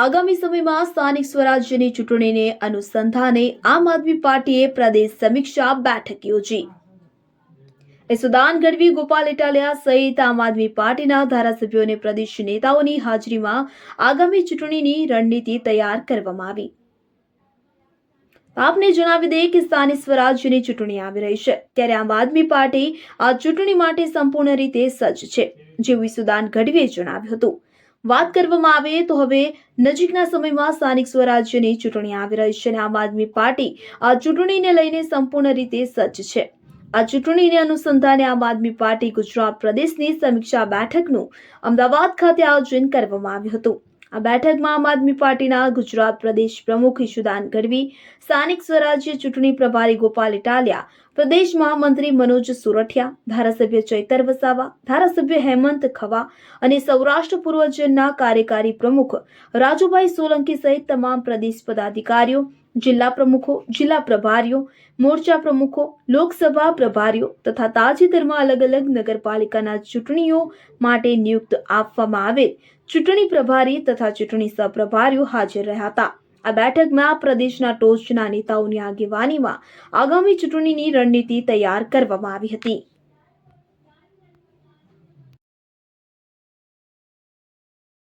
આગામી સમયમાં સ્થાનિક સ્વરાજ્યની ચૂંટણીને અનુસંધાને આમ આદમી પાર્ટીએ પ્રદેશ સમીક્ષા બેઠક યોજી. યશુદાન ગઢવી, ગોપાલ ઇટાલિયા સહિત આમ આદમી પાર્ટીના ધારાસભ્યો અને પ્રદેશ નેતાઓની હાજરીમાં આગામી ચૂંટણીની રણનીતિ તૈયાર કરવામાં આવી. આપને જણાવી દઈએ કે સ્થાનિક સ્વરાજ્યની ચૂંટણી આવી રહી છે. ત્યારે આમ આદમી પાર્ટી આ ચૂંટણી માટે સંપૂર્ણ રીતે સજ્જ છે, જેવું ઈસુદાન ગઢવીએ જણાવ્યું હતું. વાત કરવામાં આવે તો હવે નજીકના સમયમાં સ્થાનિક સ્વરાજ્યની ચૂંટણી આવી રહી છે અને આમ આદમી પાર્ટી આ ચૂંટણીને લઈને સંપૂર્ણ રીતે સજ્જ છે. આ ચૂંટણીને અનુસંધાને આમ આદમી પાર્ટી ગુજરાત પ્રદેશની સમીક્ષા બેઠકનું અમદાવાદ ખાતે આયોજન કરવામાં આવ્યું હતું. આ બેઠકમાં આમ આદમી પાર્ટીના ગુજરાત પ્રદેશ પ્રમુખ ઈશુદાન ગઢવી, સ્થાનિક સ્વરાજ્ય ચૂંટણી પ્રભારી ગોપાલ ઇટાલિયા, પ્રદેશ મહામંત્રી મનોજ સુરઠિયા, ધારાસભ્ય ચૈતર વસાવા, ધારાસભ્ય હેમંત ખવા અને સૌરાષ્ટ્ર પૂર્વજનના કાર્યકારી પ્રમુખ રાજુભાઈ સોલંકી સહિત તમામ પ્રદેશ પદાધિકારીઓ જિલ્લા પ્રમુખો, જિલ્લા પ્રભારીઓ, મોરચા પ્રમુખો, લોકસભા પ્રભારીઓ તથા તાજેતરમાં અલગ અલગ નગરપાલિકાના ચૂંટણીઓ માટે નિયુક્ત આપવામાં આવેલ ચૂંટણી પ્રભારી તથા ચૂંટણી સહપ્રભારીઓ હાજર રહ્યા હતા. આ બેઠકમાં પ્રદેશના ટોચના નેતાઓની આગેવાનીમાં આગામી ચૂંટણીની રણનીતિ તૈયાર કરવામાં આવી હતી.